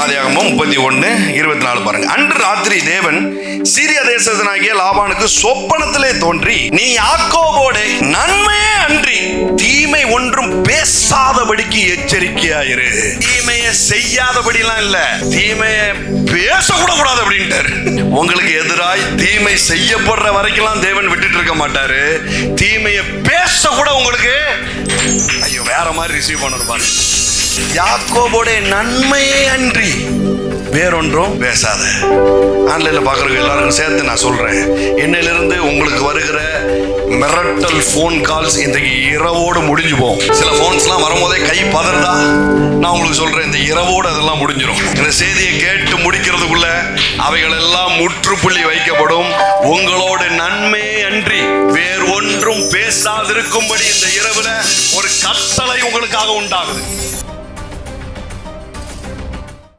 ஆதியாகமம் முப்பத்தி ஒன்று இருபத்தி நாலு பாருங்க. அன்று ராத்திரி தேவன் சீரிய தேசத்தினாகிய லாபானுக்கு சொப்பனத்திலே தோன்றி நீ யாக்கோபோட நன்மையே அன்றி தீமை ஒன்றும் பேசாதபடிக்கு எச்சரிக்கையாயிரு. தீமையை செய்யாதபடிலாம் இல்ல தீமையை பேசக்கூட கூடாது அப்படின்ட்டாரு. உங்களுக்கு எதிராய் தீமை செய்யப்படுற வரைக்கும் தேவன் விட்டுட்டு இருக்க மாட்டாரு. தீமையை பேச கூட உங்களுக்கு ஐயோ வேற மாதிரி ரிசீவ் பண்ணணும் பாருங்க. யாக்கோபோட நன்மையே அன்றி வேறொன்றும் பேசாத. ஆன்லைனில் பார்க்குறவங்க எல்லாருக்கும் சேர்த்து நான் சொல்கிறேன் என்னிலிருந்து உங்களுக்கு வருகிற மிரட்டல் ஃபோன் கால்ஸ் இன்றைக்கு இரவோடு முடிஞ்சு போகும் சில ஃபோன்ஸ்லாம் வரும்போதே கை பதறதா? நான் உங்களுக்கு சொல்கிறேன் இந்த இரவோடு அதெல்லாம் முடிஞ்சிடும் இந்த செய்தியை கேட்டு முடிக்கிறதுக்குள்ள அவைகளெல்லாம் முற்றுப்புள்ளி வைக்கப்படும். உங்களோட நன்மை அன்றி வேறு ஒன்றும் பேசாதிருக்கும்படி இந்த இரவில் ஒரு கட்டளை உங்களுக்காக உண்டாகுது.